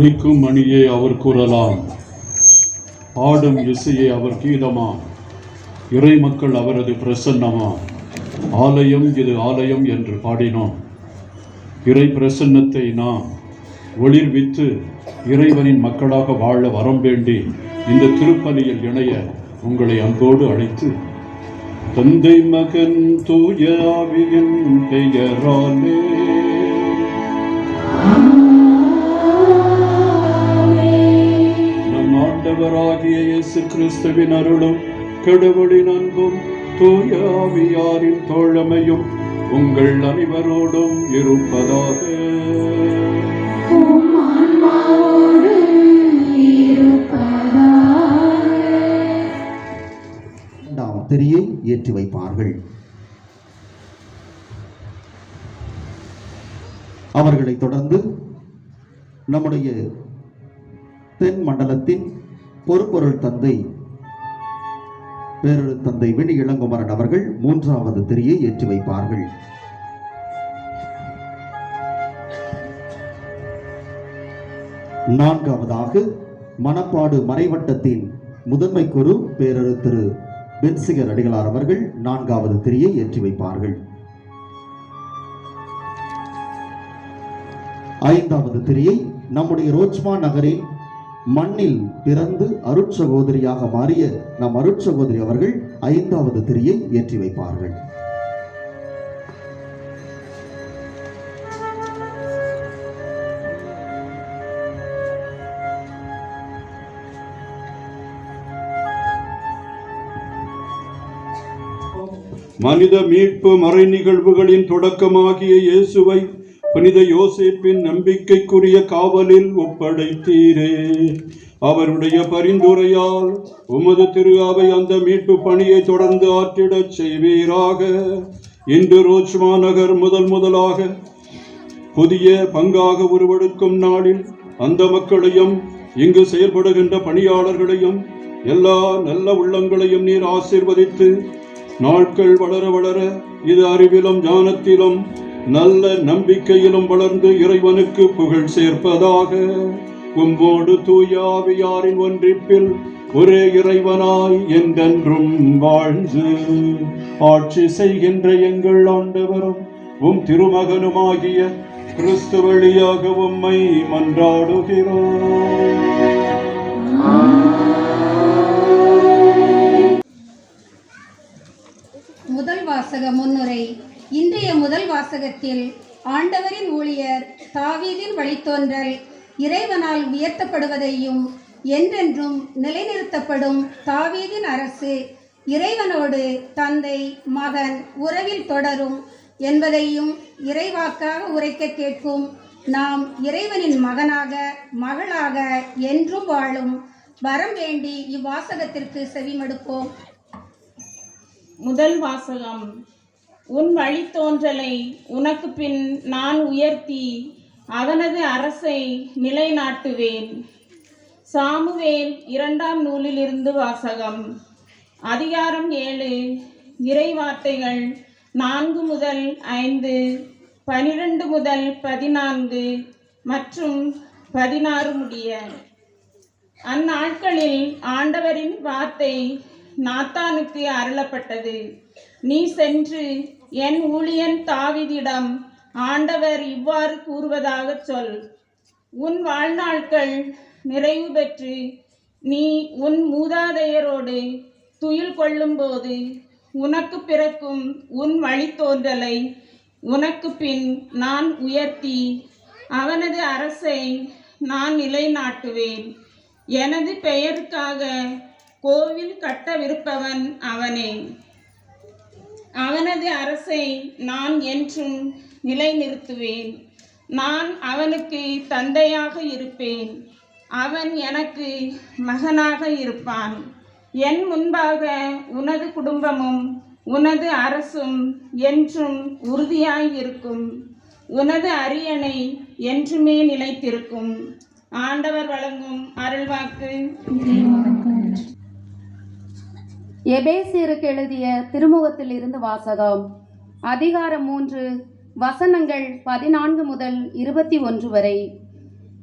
ஒலிக்கும் மணியை அவர் கூறலாம். ஆடும் இசையை அவர் கீதமா இறை மக்கள் அவரது பிரசன்னமா ஆலயம் இது ஆலயம் என்று பாடினோம். இறை பிரசன்னத்தை நாம் ஒளிர்வித்து இறைவனின் மக்களாக வாழ வரம் வேண்டி இந்த திருப்பலியில் இணைய உங்களை அன்போடு அழைத்து தந்தை மகன் தூயாவியின் பெயராலே ஆண்டவராகிய இயேசு கிறிஸ்துவின் அருளும் கடவுளின் அன்பும் தூய ஆவியாரின் தோழமையும் உங்கள் அனைவரோடும் இருப்பதாக. திரியை ஏற்றி வைப்பார்கள். அவர்களைத் தொடர்ந்து நம்முடைய தென் மண்டலத்தின் பொறுப்பொருள் தந்தை பேரொரு தந்தை வினி இளங்குமரன் அவர்கள் மூன்றாவது திரியை ஏற்றி வைப்பார்கள். நான்காவதாக மணப்பாடு மறைவட்டத்தின் முதன்மை குரு பேரரு திரு பென்சிகர் அடிகளார் அவர்கள் நான்காவது திரியை ஏற்றி வைப்பார்கள். ஐந்தாவது திரியை நம்முடைய ரோச்மா நகரின் மண்ணில் பிறந்து அருட்சகோதரியாக மாறிய நம் அருட்சகோதரி அவர்கள் ஐந்தாவது திரியை ஏற்றி வைப்பார்கள். மனித மீட்பு மறை நிகழ்வுகளின் தொடக்கமாகிய இயேசுவை புனித யோசிப்பின் நம்பிக்கைக்குரிய காவலில் ஒப்படைத்தீரே. அவருடைய பரிந்துரையால் உமது திரு அவை அந்த மீட்பு பணியை தொடர்ந்து ஆற்றிடச் செய்வீராக. இன்று ரோச்மா நகர் முதல் முதலாக புதிய பங்காக உருவெடுக்கும் நாளில் அந்த மக்களையும் இங்கு செயல்படுகின்ற பணியாளர்களையும் எல்லா நல்ல உள்ளங்களையும் நீர் ஆசிர்வதித்து நாட்கள் வளர வளர இது அறிவிலும் ஞானத்திலும் நல்ல நம்பிக்கையிலும் வளர்ந்து இறைவனுக்கு புகழ் சேர்ப்பதாக. கும்போடு தூயாவியாரின் ஒன்றிப்பில் ஒரே இறைவனாய் என்றென்றும் வாழ்ந்து ஆட்சி செய்கின்ற எங்கள் ஆண்டவரும் உம் திருமகனுமாகிய கிறிஸ்து வழியாக உம்மை மன்றாடுகிறோம். முதல் வாசக முன்னுரை இன்றைய முதல் வாசகத்தில் ஆண்டவரின் ஊழியர் தாவீதின் வழித்தோன்றல் இறைவனால் உயர்த்தப்படுவதையும் என்றென்றும் நிலைநிறுத்தப்படும் தாவீதின் அரசு இறைவனோடு தந்தை மகன் உறவில் தொடரும் என்பதையும் இறைவாக்காக உரைக்க கேட்கும் நாம் இறைவனின் மகனாக மகளாக என்றும் வாழும் வரம் வேண்டி இவ்வாசகத்திற்கு செவிமடுப்போம். முதல் வாசகம் உன் வழித்தோன்றலை உனக்கு பின் நான் உயர்த்தி அவனது அரசை நிலைநாட்டுவேன். சாமுவேல் இரண்டாம் நூலிலிருந்து வாசகம். அதிகாரம் ஏழு. இறைவார்த்தைகள் நான்கு முதல் ஐந்து பனிரெண்டு முதல் பதினான்கு மற்றும் பதினாறு முடிய. அந்நாட்களில் ஆண்டவரின் வார்த்தை நாத்தானுக்கு அருளப்பட்டது. நீ சென்று என் ஊழியன் தாவிதிடம் ஆண்டவர் இவ்வாறு கூறுவதாகச் சொல். உன் வாழ்நாட்கள் நிறைவு பெற்று நீ உன் மூதாதையரோடு துயில் கொள்ளும்போது உனக்கு பிறக்கும் உன் வழித்தோன்றலை உனக்கு பின் நான் உயர்த்தி அவனது அரசை நான் நிலைநாட்டுவேன். எனது பெயருக்காக கோவில் கட்டவிருப்பவன் அவனே. அவனது அரசை நான் என்றும் நிலைநிறுத்துவேன். நான் அவனுக்கு தந்தையாக இருப்பேன். அவன் எனக்கு மகனாக இருப்பான். என் முன்பாக உனது குடும்பமும் உனது அரசும் என்றும் உறுதியாயிருக்கும். உனது அரியணை என்றுமே நிலைத்திருக்கும். ஆண்டவர் வழங்கும் அருள்வாக்கு. எபேசியருக்கு எழுதிய திருமுகத்தில் இருந்து வாசகம். அதிகாரம் மூன்று வசனங்கள் பதினான்கு முதல் இருபத்தி ஒன்று வரை.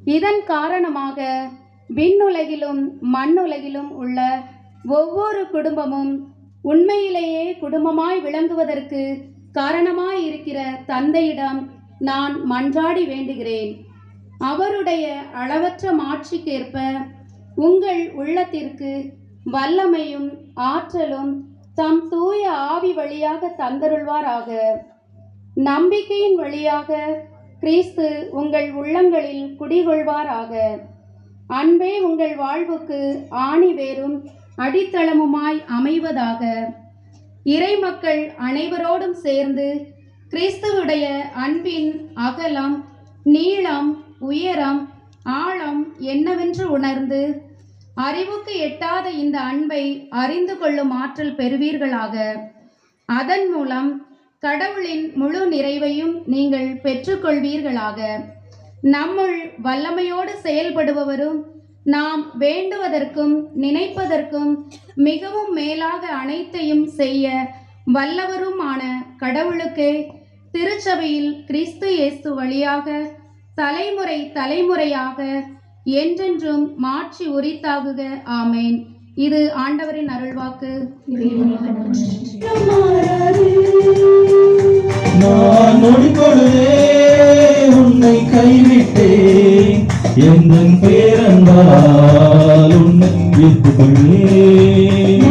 இதன் காரணமாக விண்ணுலகிலும் மண்ணுலகிலும் உள்ள ஒவ்வொரு குடும்பமும் உண்மையிலேயே குடும்பமாய் விளங்குவதற்கு காரணமாய் இருக்கிற தந்தையிடம் நான் மன்றாடி வேண்டுகிறேன். அவருடைய அளவற்ற மாட்சிக்கேற்ப உங்கள் உள்ளத்திற்கு வல்லமையும் ஆற்றலும் தம் தூய ஆவி வழியாக தந்தருள்வாராக. நம்பிக்கையின் வழியாக கிறிஸ்து உங்கள் உள்ளங்களில் குடிகொள்வாராக. அன்பே உங்கள் வாழ்வுக்கு ஆணி வேரும் அடித்தளமுமாய் அமைவதாக. இறைமக்கள் அனைவரோடும் சேர்ந்து கிறிஸ்துவுடைய அன்பின் அகலம் நீளம் உயரம் ஆழம் என்னவென்று உணர்ந்து அறிவுக்கு எட்டாத இந்த அன்பை அறிந்து கொள்ளும் ஆற்றல் பெறுவீர்களாக. அதன் மூலம் கடவுளின் முழு நிறைவையும் நீங்கள் பெற்றுக்கொள்வீர்களாக. நம்முள் வல்லமையோடு செயல்படுபவரும் நாம் வேண்டுவதற்கும் நினைப்பதற்கும் மிகவும் மேலாக அனைத்தையும் செய்ய வல்லவருமான கடவுளுக்கே திருச்சபையில் கிறிஸ்து இயேசு வழியாக தலைமுறை தலைமுறையாக என்றென்றும் மாட்சி உரித்தாகுக. ஆமேன். இது ஆண்டவரின் அருள்வாக்கு. நான் நொடிப்பொழுதே உன்னை கைவிட்டேன். எந்த பேரன்பால் உன்னை ஏற்றுக்கொள்ளேன்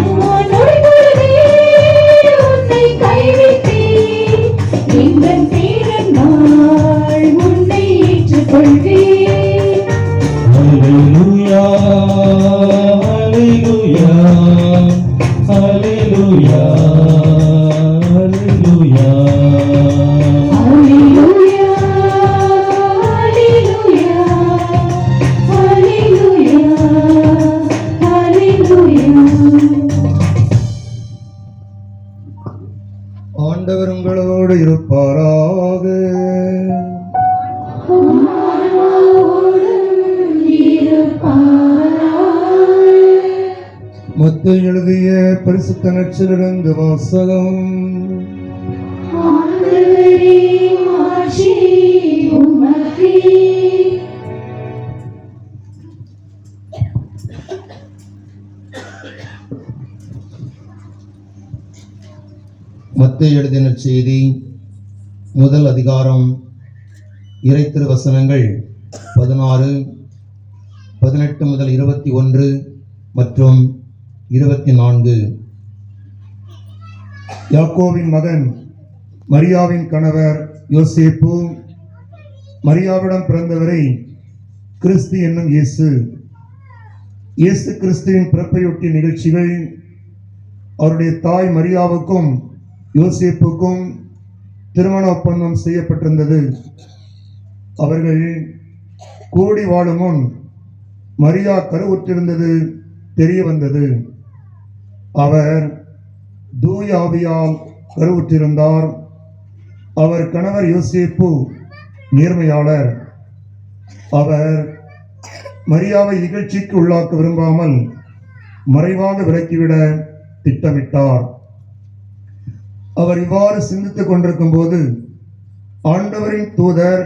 ஆண்டவர் உங்களோடு இருப்பாராக. மத்து எழுதிய பரிசுத்த நச்சிலிருந்து வாசகம். ஆண்டவரே, மத்திய எழுதின செய்தி முதல் அதிகாரம் இறைத்திரு வசனங்கள் பதினாறு பதினெட்டு முதல் இருபத்தி ஒன்று மற்றும் இருபத்தி நான்கு. யாக்கோவின் மகன் மரியாவின் கணவர் யோசேப்பு மரியாவிடம் பிறந்தவரை கிறிஸ்து என்னும் இயேசு. இயேசு கிறிஸ்துவின் பிறப்பையொட்டிய நிகழ்ச்சிகள் அவருடைய தாய் மரியாவுக்கும் யோசேப்புக்கும் திருமண ஒப்பந்தம் செய்யப்பட்டிருந்தது. அவர்கள் கூடி வாழும் முன் மரியா கருவுற்றிருந்தது தெரிய வந்தது. அவர் தூய ஆவியால் கருவுற்றிருந்தார். அவர் கணவர் யோசிப்பு நேர்மையாளர். அவர் மரியாவை இகழ்ச்சிக்கு உள்ளாக்க விரும்பாமல் மறைவாக விலக்கிவிட திட்டமிட்டார். அவர் இவ்வாறு சிந்தித்துக் கொண்டிருக்கும் போது ஆண்டவரின் தூதர்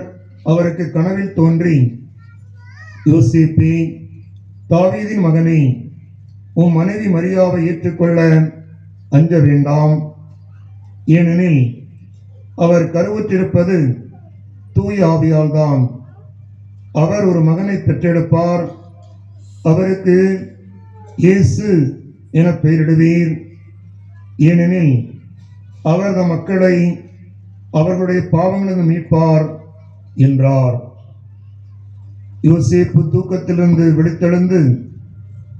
அவருக்கு கனவில் தோன்றி யோசேப்பே தாவீதின் மகனே உன் மனைவி மரியாவை ஏற்றுக்கொள்ள அஞ்ச வேண்டாம். ஏனெனில் அவர் கருவுற்றிருப்பது தூய ஆவியால் தான் அவர் ஒரு மகனை பெற்றெடுப்பார். அவருக்கு இயேசு என பெயரிடுவீர். ஏனெனில் அவர் மக்களை அவர்களுடைய பாவங்களிலிருந்து மீட்பார் என்றார். யோசேப்பு தூக்கத்திலிருந்து விழித்தெழுந்து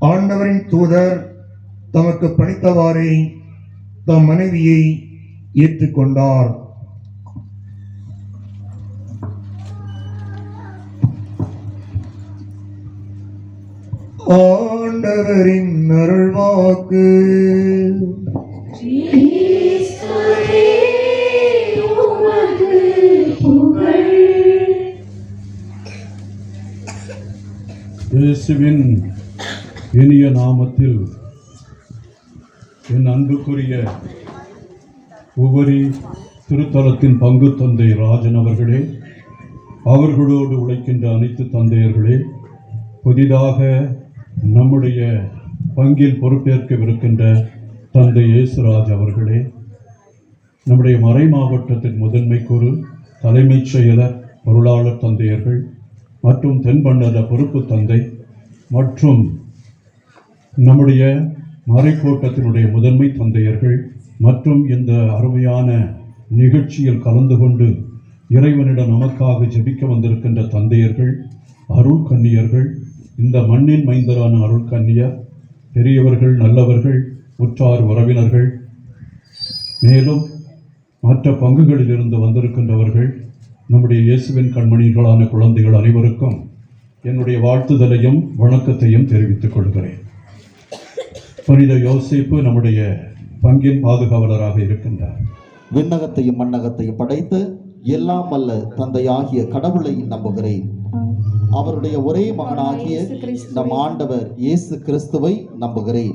ஆண்டவரின் தூதர் தமக்கு பணித்தவாறே தம் மனைவியை ஏற்றுக்கொண்டார். ஆண்டவரின் அருள்வாக்கு இயேசுவின் இனிய நாமத்தில் என் அன்புக்குரிய உபரி திருத்தலத்தின் பங்கு தந்தை ராஜன் அவர்களே அவர்களோடு உழைக்கின்ற அனைத்து தந்தையர்களே புதிதாக நம்முடைய பங்கில் பொறுப்பேற்கவிருக்கின்ற தந்தை இயேசுராஜ் அவர்களே நம்முடைய மறை மாவட்டத்தின் முதன்மை குரு தலைமைச் செயலர் பொருளாளர் தந்தையர்கள் மற்றும் தென்பண்ணல பொறுப்பு தந்தை மற்றும் நம்முடைய மறைக்கோட்டத்தினுடைய முதன்மை தந்தையர்கள் மற்றும் இந்த அருமையான நிகழ்ச்சியில் கலந்து கொண்டு இறைவனிடம் நமக்காக ஜெபிக்க வந்திருக்கின்ற தந்தையர்கள் அருள் கன்னியர்கள் இந்த மண்ணின் மைந்தரான அருள் கன்னியர் பெரியவர்கள் நல்லவர்கள் உற்றார் உறவினர்கள் மேலும் மற்ற பங்குகளிலிருந்து வந்திருக்கின்றவர்கள் நம்முடைய இயேசுவின் கண்மணிகளான குழந்தைகள் அனைவருக்கும் என்னுடைய வாழ்த்துதலையும் வணக்கத்தையும் தெரிவித்துக் கொள்கிறேன். புனித யோசிப்பு நம்முடைய பங்கின் பாதுகாவலராக இருக்கின்றார். விண்ணகத்தையும் மண்ணகத்தையும் படைத்து எல்லாம் வல்ல தந்தையாகிய கடவுளை நம்புகிறேன். அவருடைய ஒரே மகனாகிய நம் ஆண்டவர் இயேசு கிறிஸ்துவை நம்புகிறேன்.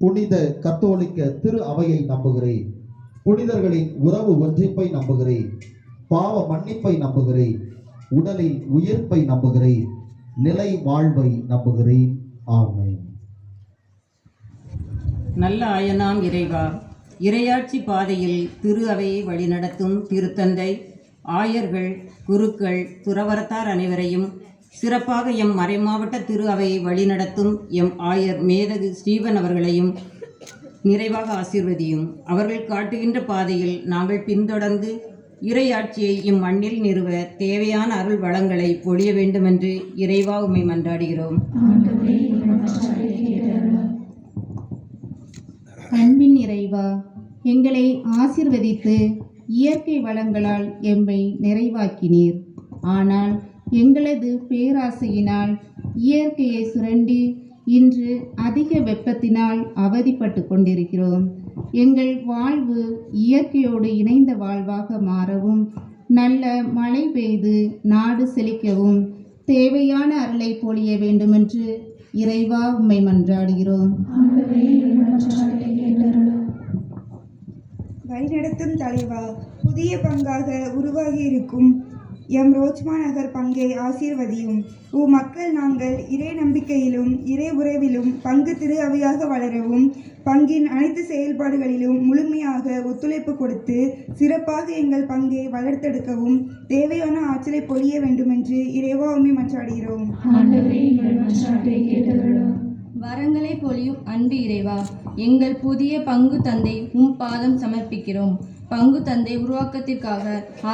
புனித கத்தோலிக்க திரு அவையை நம்புகிறேன். புனிதர்களின் உறவு ஒன்றிப்பை நம்புகிறேன். பாவ மன்னிப்பை நம்புகிறேன். உடலில் உயிர்ப்பை நம்புகிறேன். நிலை வாழ்வை நம்புகிறேன். ஆமென். நல்ல ஆயனாம் இறைவா இறையாட்சி பாதையில் திரு அவையை வழிநடத்தும் திருத்தந்தை ஆயர்கள் குருக்கள் துறவரத்தார் அனைவரையும் சிறப்பாக எம் மறைமாவட்ட திரு அவையை வழிநடத்தும் எம் ஆயர் மேதகு ஸ்டீவன் அவர்களையும் நிறைவாக ஆசீர்வதியும். அவர்கள் காட்டுகின்ற பாதையில் நாங்கள் பின்தொடர்ந்து இறையாட்சியை இம்மண்ணில் நிறுவ தேவையான அருள் வளங்களை பொழிய வேண்டுமென்று இறைவா உமை மன்றாடுகிறோம். அன்பின் இறைவா எங்களை ஆசிர்வதித்து இயற்கை வளங்களால் எம்மை நிறைவாக்கினீர். ஆனால் எங்களது பேராசையினால் இயற்கையை சுரண்டி இன்று அதிக வெப்பத்தினால் அவதிப்பட்டு கொண்டிருக்கிறோம். எங்கள் வாழ்வு இயற்கையோடு இணைந்த வாழ்வாக மாறவும் நல்ல மழை பெய்து நாடு செழிக்கவும் தேவையான அருளை பொழிய வேண்டுமென்று இறைவா உம்மை மன்றாடுகிறோம். வழிநடத்தும் தலைவா புதிய பங்காக உருவாகி இருக்கும் எம் ரோச்மா நகர் பங்கை ஆசீர்வதியும். உ மக்கள் நாங்கள் இறை நம்பிக்கையிலும் இறை உறவிலும் பங்கு திரு அவையாக வளரவும் பங்கின் அனைத்து செயல்பாடுகளிலும் முழுமையாக ஒத்துழைப்பு கொடுத்து சிறப்பாக எங்கள் பங்கை வளர்த்தெடுக்கவும் தேவையான ஆற்றலை பொழிய வேண்டுமென்று இறைவா உண்மை மன்றாடுகிறோம். வரங்களை பொழியும் அன்பு இறைவா எங்கள் புதிய பங்கு தந்தை உம் பாதம் சமர்ப்பிக்கிறோம். பங்கு தந்தை உருவாக்கத்திற்காக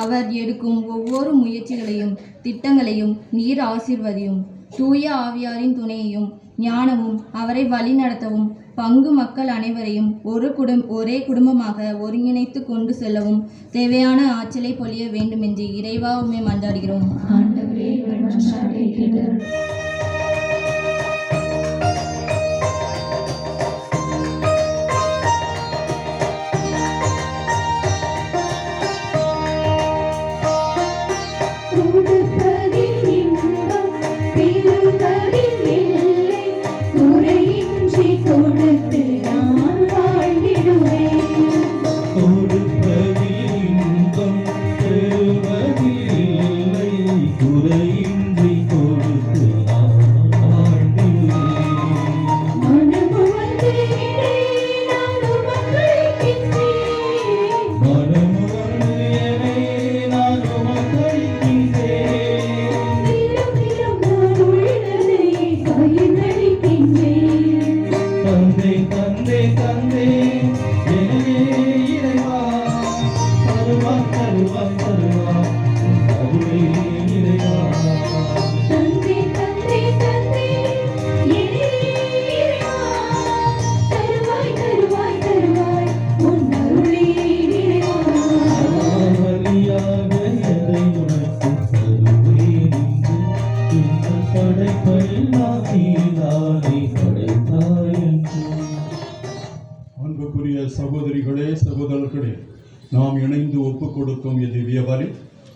அவர் எடுக்கும் ஒவ்வொரு முயற்சிகளையும் திட்டங்களையும் நீர் ஆசிர்வதியும் தூய ஆவியாரின் துணையையும் ஞானமும் அவரை வழிநடத்தவும் பங்கு மக்கள் அனைவரையும் ஒரு குடும் ஒரே குடும்பமாக ஒருங்கிணைத்து கொண்டு செல்லவும் தேவையான ஆற்றலை பொழிய வேண்டுமென்று இறைவா உம்மை மன்றாடுகிறோம்.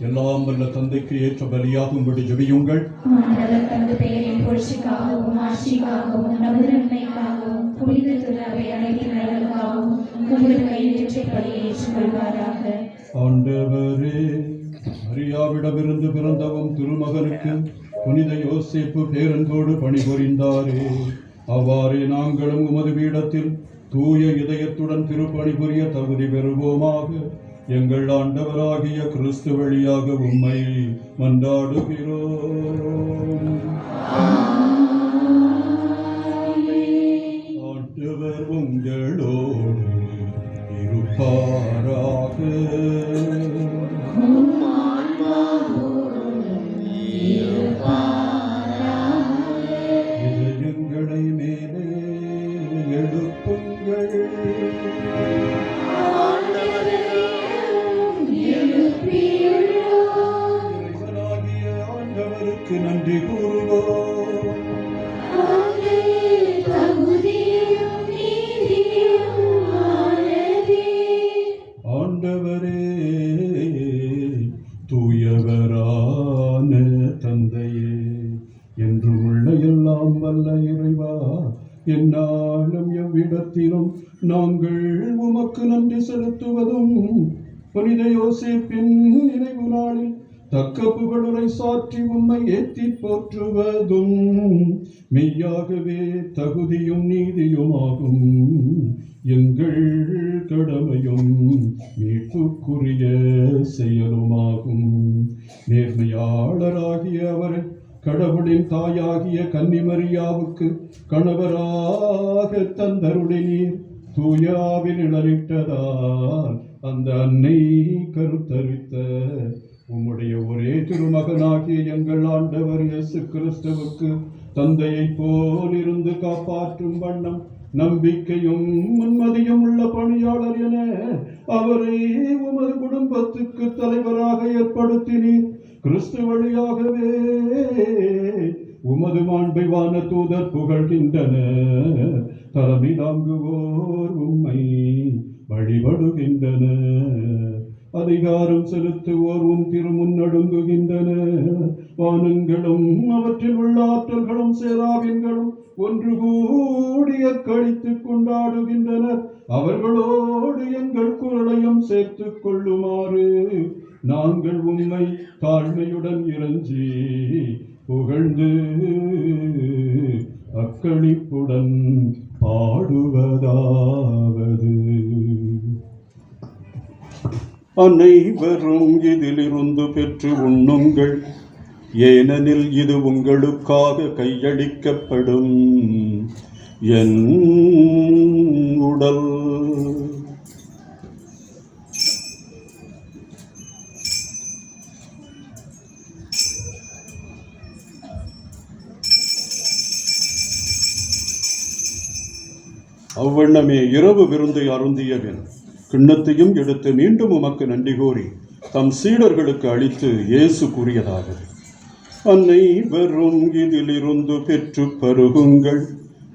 எல்லாம் வல்ல தந்தைக்கு ஏற்ற பலியாகும்படி ஜெபியுங்கள். ஆண்டவர் மரியாவிடமிருந்து பிறந்தவும் திருமகனுக்கு புனித யோசேப்பு பேரன்போடு பணிபுரிந்தாரே. அவ்வாறே நாங்களும் உமது பீடத்தில் தூய இதயத்துடன் திருப்பணி புரிய தகுதி பெறுவோமாக. எங்கள் ஆண்டவராகிய கிறிஸ்து வழியாக உம்மை மன்றாடுகிறோம். ஆண்டவர் உங்களோடு இருப்பாராக. இதயங்களை மேலே எழுப்புங்கள். நேர்மையாளராகிய அவர் கடவுளின் தாயாகிய கன்னிமரியாவுக்கு கணவராக தந்தருளினீர். தூயாவில் இளரிட்டதால் அந்த அன்னை கருத்தரித்த. உம்முடைய ஒரே திருமகனாகிய எங்கள் ஆண்டவர் இயேசு கிறிஸ்துவுக்கு தந்தையை போல் இருந்து காப்பாற்றும் வண்ணம் நம்பிக்கையும் முன்மதியும் உள்ள பணியாளர் என அவரை உமது குடும்பத்துக்கு தலைவராக ஏற்படுத்தினீர். கிறிஸ்து வழியாகவே உமது மாண்பை வான தூதர் புகழ்கின்றன. தலைமை தாங்குவோர் உம்மை வழிபடுகின்றன. அதிகாரம் செலுத்துவோர் உன் திருமுன் நடுங்குகின்றன. வானங்களும் அவற்றில் உள்ள ஆற்றல்களும் சேராவின்களும் ஒன்று கூடிய கழித்து கொண்டாடுகின்றனர். அவர்களோடு எங்கள் குரலையும் சேர்த்துக் கொள்ளுமாறு நாங்கள் உம்மை தாழ்மையுடன் இறஞ்சி புகழ்ந்து அக்களிப்புடன் பாடுவதாவது. அனைவரும் இதிலிருந்து பெற்று உண்ணுங்கள். ஏனெனில் இது உங்களுக்காக கையளிக்கப்படும் என் உடல். அவ்வண்ணமே இரவு விருந்தை அருந்தியவன் கிண்ணத்தையும் எடுத்து மீண்டும் உமக்கு நன்றி கூறி தம் சீடர்களுக்கு அளித்து இயேசு கூறியதாவது. அனைவரும் இதிலிருந்து பெற்று பருகுங்கள்.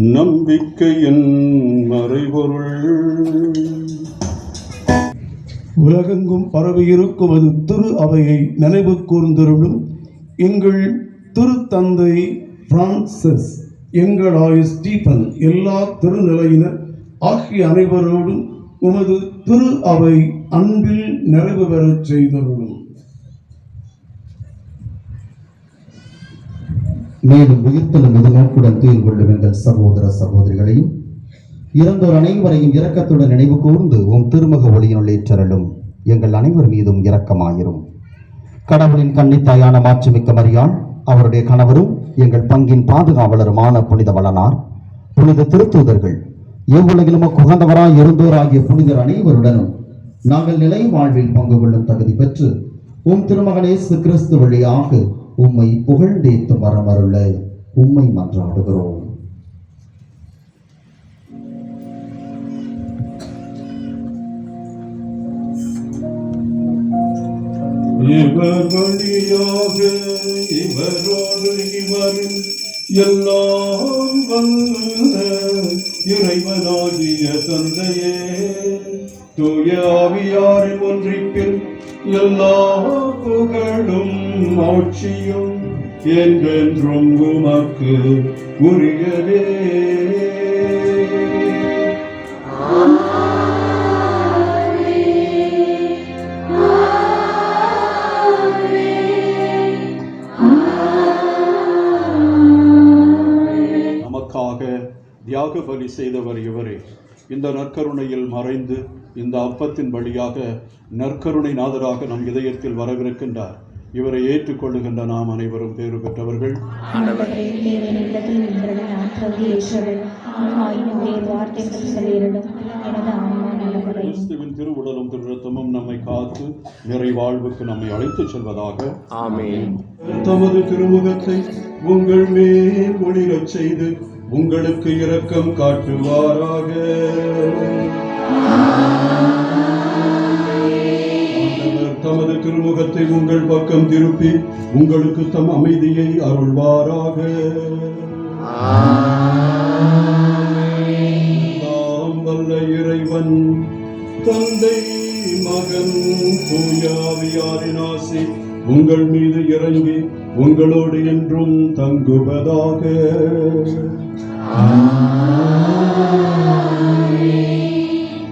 நம்பிக்கையின் மறைபொருள். உலகெங்கும் பரவியிருக்கும் அது திரு அவையை நினைவு கூர்ந்தருளும். எங்கள் திருத்தந்தை பிரான்சிஸ் எங்களாய ஸ்டீபன் எல்லா திருநிலையினர் ஆகிய அனைவரோடும் உமது திரு அவை அன்பில் நிறைவு பெறச் செய்தருளும். மேலும் உயிர்த்தலும் எதிர்நோக்குடன் துயில் கொள்ளும் எங்கள் சகோதர சகோதரிகளையும் இறந்தோர் அனைவரையும் இரக்கத்துடன் நினைவு கூர்ந்து உம் திருமுக ஒளியினுள் ஏற்றருளும் எங்கள் அனைவர் மீதும் இரக்கமாயிரும். கடவுளின் கன்னித்தாயான மாற்றுமிக்க மரியாள் அவருடைய கணவரும் எங்கள் பங்கின் பாதுகாவலருமான புனித வளனார் புனித திருத்தூதர்கள் எவ்வுலகிலும் குகந்தவராய் இருந்தோராகிய புனிதர் அனைவருடனும் நாங்கள் நிலை வாழ்வில் பங்கு கொள்ளும் தகுதி பெற்று உம் திருமகனே சு கிறிஸ்து வழியாக உம்மை புகழ்ந்தேத்து மரமருள உம்மை மன்றாடுகிறோம். இவர் வழியாக இவரோடு இவரில் எல்லாம் வல்ல இறைவனாகிய தந்தையே. தூய ஆவியாரின் ஒன்றிப்பில் எல்லா புகழும் ஆட்சியும் என்றென்றும் உமக்கு உரியதே. நமக்காக தியாக பலி செய்தவர் இவரே. இந்த நற்கருணையில் மறைந்து இந்த அப்பத்தின் வழியாக நற்கருணை நாதராக நம் இதயத்தில் வரவிருக்கின்றார். இவரை ஏற்றுக்கொள்ளுகின்ற நாம் அனைவரும் பேறு பெற்றவர்கள். கிறிஸ்துவின் திருவுடலும் திருரத்தமும் நம்மை காத்து நிறை வாழ்வுக்கு நம்மை அழைத்துச் செல்வதாக. ஆமென். தமது திருமுகத்தை உங்கள் மேல் ஒளிரச் செய்து உங்களுக்கு இரக்கம் காட்டுவாராக. உங்கள் முகத்தை உங்கள் பக்கம் திருப்பி உங்களுக்கு தம் அமைதியை அருள்வாராக. தாம் வல்ல இறைவன் தந்தை மகன் தூயாவியாரின் ஆசி உங்கள் மீது இறங்கி உங்களோடு என்றும் தங்குவதாக.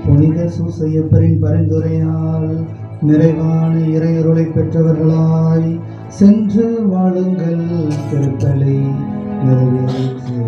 புனித சூசையப்பரின் பரிந்துரையால் நிறைவான இறையருளை பெற்றவர்களாய் சென்று வாழுங்கள் திருப்பலை நிறைவேற்று